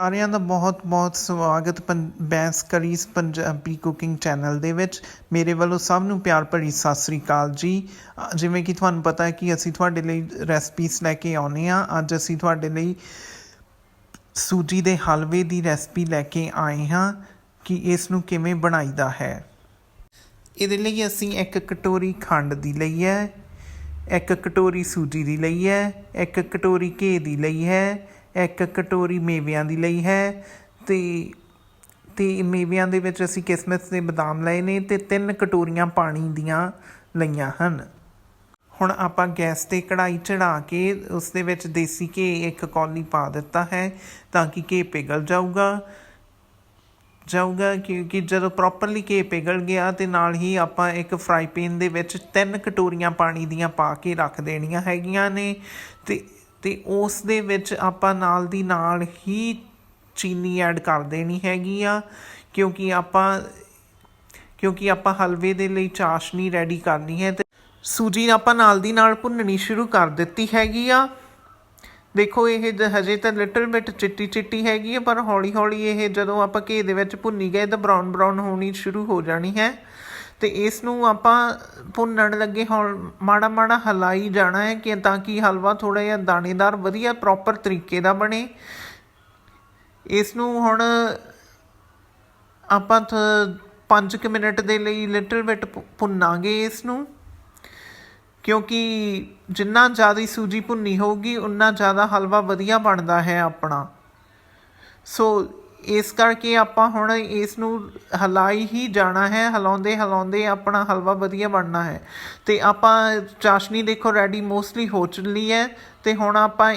ਸਾਰਿਆਂ ਦਾ ਬਹੁਤ-ਬਹੁਤ ਸਵਾਗਤ ਪੰ, ਬੈਂਸ ਕਰੀਜ਼ ਪੰਜਾਬੀ ਕੁਕਿੰਗ ਚੈਨਲ ਦੇ ਵਿੱਚ। ਮੇਰੇ ਵੱਲੋਂ ਸਭ ਨੂੰ ਪਿਆਰ ਭਰੀ ਸਤਿ ਸ੍ਰੀ ਅਕਾਲ ਜੀ। ਜਿਵੇਂ ਕਿ ਤੁਹਾਨੂੰ ਪਤਾ ਹੈ ਕਿ ਅਸੀਂ ਤੁਹਾਡੇ ਲਈ ਰੈਸਪੀਸ ਲੈ ਕੇ ਆਉਨੇ ਆ ਅੱਜ ਅਸੀਂ ਤੁਹਾਡੇ ਲਈ ਸੂਜੀ ਦੇ ਹਲਵੇ ਦੀ ਰੈਸਪੀ ਲੈ ਕੇ ਆਏ ਹਾਂ ਕਿ ਇਸ ਨੂੰ ਕਿਵੇਂ ਬਣਾਈਦਾ ਹੈ। ਇਹਦੇ ਲਈ ਅਸੀਂ ਇੱਕ ਕਟੋਰੀ ਖੰਡ ਦੀ ਲਈ ਹੈ, ਇੱਕ ਕਟੋਰੀ ਸੂਜੀ ਦੀ ਲਈ ਹੈ, ਇੱਕ ਕਟੋਰੀ ਘੇ ਦੀ ਲਈ ਹੈ ਇੱਕ ਕਟੋਰੀ ਮੇਵਿਆਂ ਦੀ ਲਈ ਹੈ ਤੇ ਤੇ ਮੇਵਿਆਂ ਦੇ ਵਿੱਚ ਅਸੀਂ ਕਿਸਮਿਸ ਦੇ ਬਦਾਮ ਲਏ ਨੇ ਤੇ ਤਿੰਨ ਕਟੋਰੀਆਂ ਪਾਣੀ ਦੀਆਂ ਲਈਆਂ ਹਨ। ਹੁਣ ਆਪਾਂ ਗੈਸ ਤੇ ਕੜਾਈ ਚੜਾ ਕੇ ਉਸ ਦੇ ਵਿੱਚ ਦੇਸੀ ਘੇ ਇੱਕ ਕੌਲੀ ਪਾ ਦਿੱਤਾ ਹੈ ਤਾਂ ਕਿ ਘੇ ਪਿਘਲ ਜਾਊਗਾ। ਜਾਊਗਾ ਕਿਉਂਕਿ ਜਦੋਂ ਪ੍ਰੋਪਰਲੀ ਘੇ ਪਿਘਲ ਗਿਆ ਤੇ ਨਾਲ ਹੀ ਆਪਾਂ ਇੱਕ ਫਰਾਈ ਪੈਨ ਦੇ ਵਿੱਚ ਤਿੰਨ ਕਟੋਰੀਆਂ ਪਾਣੀ ਦੀਆਂ ਪਾ ਕੇ ਰੱਖ ਦੇਣੀਆਂ ਹੈਗੀਆਂ ਨੇ ਤੇ ਤੇ ਉਸ ਦੇ ਵਿੱਚ ਆਪਾਂ ਨਾਲ ਦੀ ਨਾਲ ਹੀ ਚੀਨੀ ਐਡ ਕਰ ਦੇਣੀ ਹੈਗੀ ਆ, ਕਿਉਂਕਿ ਆਪਾਂ ਕਿਉਂਕਿ ਆਪਾਂ ਹਲਵੇ ਦੇ ਲਈ ਚਾਸ਼ਨੀ ਰੈਡੀ ਕਰਨੀ ਹੈ ਤੇ ਸੂਜੀ ਆਪਾਂ ਨਾਲ ਦੀ ਨਾਲ ਭੁੰਨਣੀ ਸ਼ੁਰੂ ਕਰ ਦਿੱਤੀ ਹੈਗੀ ਆ। ਦੇਖੋ ਇਹ ਜ- ਹਜੇ ਤਾਂ ਲਿਟਲ ਬਿਟ ਚਿੱਟੀ ਚਿੱਟੀ ਹੈਗੀ ਹੈ ਪਰ ਹੌਲੀ ਹੌਲੀ ਇਹ ਜਦੋਂ ਆਪਾਂ ਘੇ ਦੇ ਵਿੱਚ ਭੁੰਨੀ ਗਏ ਤਾਂ ਬਰਾਊਨ ਬਰਾਊਨ ਹੋਣੀ ਸ਼ੁਰੂ ਹੋ ਜਾਣੀ ਹੈ। ਤੇ ਇਸ ਨੂੰ ਆਪਾਂ ਭੁੰਨਣ ਲੱਗੇ ਹੌਲ ਮਾੜਾ ਮਾੜਾ ਹਲਾਈ ਜਾਣਾ ਹੈ ਕਿ ਤਾਂ ਕਿ ਹਲਵਾ ਥੋੜਾ ਜਿਹਾ ਦਾਣੇਦਾਰ ਵਧੀਆ ਪ੍ਰੋਪਰ ਤਰੀਕੇ ਦਾ ਬਣੇ। ਇਸ ਨੂੰ ਹੁਣ ਆਪਾਂ 5 ਮਿੰਟ ਦੇ ਲਈ ਲਿਟਲ ਬਿਟ ਭੁੰਨਾਂਗੇ ਇਸ ਨੂੰ ਕਿਉਂਕਿ ਜਿੰਨਾ ਜ਼ਿਆਦਾ ਸੂਜੀ ਭੁੰਨੀ ਹੋਊਗੀ, ਉਨਾ ਜ਼ਿਆਦਾ ਹਲਵਾ ਵਧੀਆ ਬਣਦਾ ਹੈ ਆਪਣਾ। ਸੋ ਇਸ ਕਰਕੇ ਆਪਾਂ ਹੁਣ ਇਸ ਨੂੰ ਹਲਾਈ ਹੀ ਜਾਣਾ ਹੈ, ਹਲਾਉਂਦੇ ਹਲਾਉਂਦੇ ਆਪਣਾ ਹਲਵਾ ਵਧੀਆ ਬਣਨਾ ਹੈ। ਤੇ ਆਪਾਂ ਚਾਸ਼ਨੀ ਦੇਖੋ ਰੈਡੀ ਮੋਸਟਲੀ ਹੋ ਚੁੱਲੀ ਹੈ। ਤੇ ਹੁਣ ਆਪਾਂ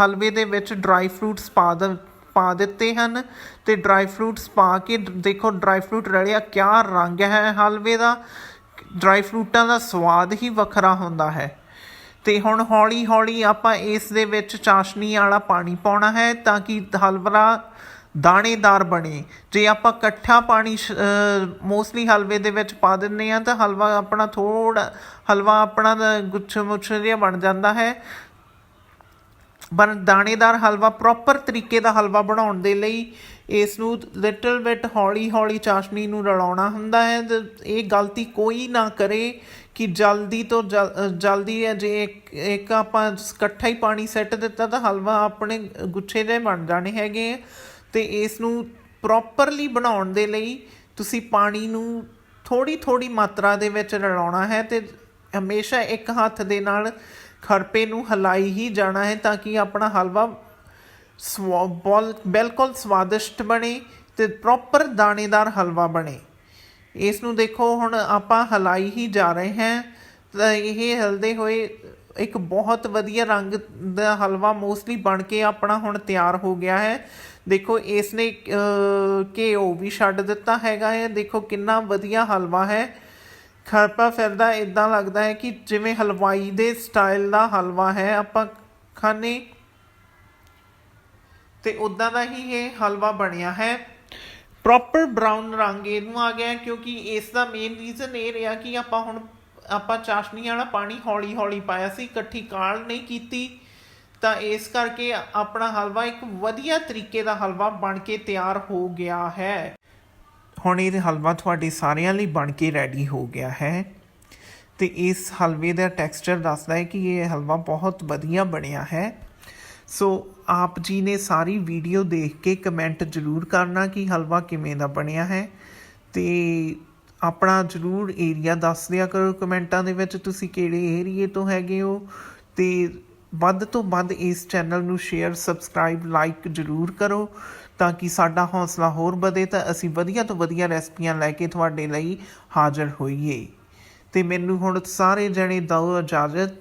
ਹਲਵੇ ਦੇ ਵਿੱਚ ਡਰਾਈ ਫਰੂਟਸ ਪਾ ਦ, ਪਾ ਦਿੱਤੇ ਹਨ। ਤੇ ਡਰਾਈ ਫਰੂਟਸ ਪਾ ਕੇ ਦੇਖੋ ਡਰਾਈ ਫਰੂਟ ਰਲਿਆ ਕਿਆ ਰੰਗ ਹੈ ਹਲਵੇ ਦਾ। ਡਰਾਈ ਫਰੂਟਾਂ ਦਾ ਸਵਾਦ ਹੀ ਵੱਖਰਾ ਹੁੰਦਾ ਹੈ। ਤੇ ਹੁਣ ਹੌਲੀ ਹੌਲੀ ਆਪਾਂ ਇਸ ਦੇ ਵਿੱਚ ਚਾਸ਼ਨੀ ਵਾਲਾ ਪਾਣੀ ਪਾਉਣਾ ਹੈ ਤਾਂ ਕਿ ਹਲਵਾ ਦਾਣੇਦਾਰ ਬਣੇ। ਜੇ ਆਪਾਂ ਇਕੱਠਾ ਪਾਣੀ ਮੋਸਟਲੀ ਹਲਵੇ ਦੇ ਵਿੱਚ ਪਾ ਦਿੰਨੇ ਆ ਤਾਂ ਹਲਵਾ ਆਪਣਾ ਥੋੜਾ ਹਲਵਾ ਆਪਣਾ ਗੁੱਛ ਮੁੱਛ ਜਿਹਾ ਬਣ ਜਾਂਦਾ ਹੈ। ਪਰ ਦਾਣੇਦਾਰ ਹਲਵਾ ਪ੍ਰੋਪਰ ਤਰੀਕੇ ਦਾ ਹਲਵਾ ਬਣਾਉਣ ਦੇ ਲਈ ਇਸ ਨੂੰ ਲਿਟਲ ਬਿਟ ਹੌਲੀ ਹੌਲੀ ਚਾਸ਼ਨੀ ਨੂੰ ਰਲਾਉਣਾ ਹੁੰਦਾ ਹੈ। ਇਹ ਗਲਤੀ ਕੋਈ ਨਾ ਕਰੇ ਕਿ ਜਲਦੀ ਤੋਂ ਜਲ- ਜਲਦੀ ਹੈ, ਜੇ ਇੱਕ- ਆਪਾਂ ਇਕੱਠਾ ਹੀ ਪਾਣੀ ਸੈੱਟ ਦਿੱਤਾ, ਤਾਂ ਹਲਵਾ ਆਪਣੇ ਗੁੱਛੇ ਦੇ ਬਣ ਜਾਣੇ ਹੈਗੇ ਆ। ਤੇ ਇਸ ਨੂੰ ਪ੍ਰੋਪਰਲੀ ਬਣਾਉਣ ਦੇ ਲਈ ਤੁਸੀਂ ਪਾਣੀ ਨੂੰ ਥੋੜੀ ਥੋੜੀ ਮਾਤਰਾ ਦੇ ਵਿੱਚ ਰਲਾਉਣਾ ਹੈ ਤੇ ਹਮੇਸ਼ਾ ਇੱਕ ਹੱਥ ਦੇ ਨਾਲ ਖਰਪੇ ਨੂੰ ਹਿਲਾਈ ਹੀ ਜਾਣਾ ਹੈ ਤਾਂ ਕਿ ਆਪਣਾ ਹਲਵਾ ਸਵਾ, ਬੋਲ, ਬਿਲਕੁਲ ਸਵਾਦਿਸ਼ਟ ਬਣੇ ਤੇ ਪ੍ਰੋਪਰ ਦਾਣੇਦਾਰ ਹਲਵਾ ਬਣੇ। ਇਸ ਨੂੰ ਦੇਖੋ, ਹੁਣ ਆਪਾਂ ਹਲਾਈ ਹੀ ਜਾ ਰਹੇ ਹਾਂ ਤਾਂ ਇਹ ਹਲਦੇ ਹੋਏ ਇੱਕ ਬਹੁਤ ਵਧੀਆ ਰੰਗ ਦਾ ਹਲਵਾ ਮੋਸਟਲੀ ਬਣ ਕੇ ਆਪਣਾ ਹੁਣ ਤਿਆਰ ਹੋ ਗਿਆ ਹੈ। ਦੇਖੋ ਇਸ ਨੇ ਘਿਓ ਵੀ ਛੱਡ ਦਿੱਤਾ ਹੈਗਾ ਹੈ। ਦੇਖੋ, ਕਿੰਨਾ ਵਧੀਆ ਹਲਵਾ ਹੈ। ਖਰਪਾ ਫਿਰਦਾ ਇਦਾਂ ਲੱਗਦਾ ਹੈ ਕਿ ਜਿਵੇਂ ਹਲਵਾਈ ਦੇ ਸਟਾਈਲ ਦਾ ਹਲਵਾ ਹੈ। ਆਪਾਂ ਖਾਣੇ ਤੇ ਉਦਾਂ ਦਾ ਹੀ ਇਹ ਹਲਵਾ ਬਣਿਆ ਹੈ। ਪ੍ਰੋਪਰ ਬ੍ਰਾਊਨ ਰੰਗ ਇਹਨੂੰ ਆ ਗਿਆ ਕਿਉਂਕਿ ਇਸ ਦਾ ਮੇਨ ਰੀਜ਼ਨ ਇਹ ਰਿਹਾ ਕਿ ਆਪਾਂ ਹੁਣ ਆਪਾਂ ਚਾਸ਼ਨੀ ਵਾਲਾ ਪਾਣੀ ਹੌਲੀ ਹੌਲੀ ਪਾਇਆ ਸੀ, ਇਕੱਠੀ ਕਾਲ ਨਹੀਂ ਕੀਤੀ। ਤਾਂ ਇਸ ਕਰਕੇ ਆਪਣਾ ਹਲਵਾ ਇੱਕ ਵਧੀਆ ਤਰੀਕੇ ਦਾ ਹਲਵਾ ਬਣ ਕੇ ਤਿਆਰ ਹੋ ਗਿਆ ਹੈ। ਹੁਣ ਇਹ ਹਲਵਾ ਤੁਹਾਡੇ ਸਾਰਿਆਂ ਲਈ ਬਣ ਕੇ ਰੈਡੀ ਹੋ ਗਿਆ ਹੈ। ਤੇ ਇਸ ਹਲਵੇ ਦਾ ਟੈਕਸਚਰ ਦੱਸਦਾ ਹੈ ਕਿ ਇਹ ਹਲਵਾ ਬਹੁਤ ਵਧੀਆ ਬਣਿਆ ਹੈ। ਸੋ ਆਪ ਜੀ ਨੇ ਸਾਰੀ ਵੀਡੀਓ ਦੇਖ ਕੇ ਕਮੈਂਟ ਜ਼ਰੂਰ ਕਰਨਾ ਕਿ ਹਲਵਾ ਕਿਵੇਂ ਦਾ ਬਣਿਆ ਹੈ। ਤੇ ਆਪਣਾ ਜ਼ਰੂਰ ਏਰੀਆ ਦੱਸ ਦਿਆ ਕਰੋ ਕਮੈਂਟਾਂ ਦੇ ਵਿੱਚ ਤੁਸੀਂ ਕਿਹੜੇ ਏਰੀਏ ਤੋਂ ਹੈਗੇ ਹੋ ਤੇ ਵੱਧ ਤੋਂ ਵੱਧ ਇਸ ਚੈਨਲ ਨੂੰ ਸ਼ੇਅਰ ਸਬਸਕ੍ਰਾਈਬ ਲਾਈਕ ਜ਼ਰੂਰ ਕਰੋ ਤਾਂ ਕਿ ਸਾਡਾ ਹੌਸਲਾ ਹੋਰ ਵਧੇ ਤਾਂ ਅਸੀਂ ਵਧੀਆ ਤੋਂ ਵਧੀਆ ਰੈਸਪੀਆਂ ਲੈ ਕੇ ਤੁਹਾਡੇ ਲਈ ਹਾਜ਼ਰ ਹੋਈਏ। ਤੇ ਮੈਨੂੰ ਹੁਣ ਸਾਰੇ ਜਣੇ ਦਿਓ ਇਜਾਜ਼ਤ।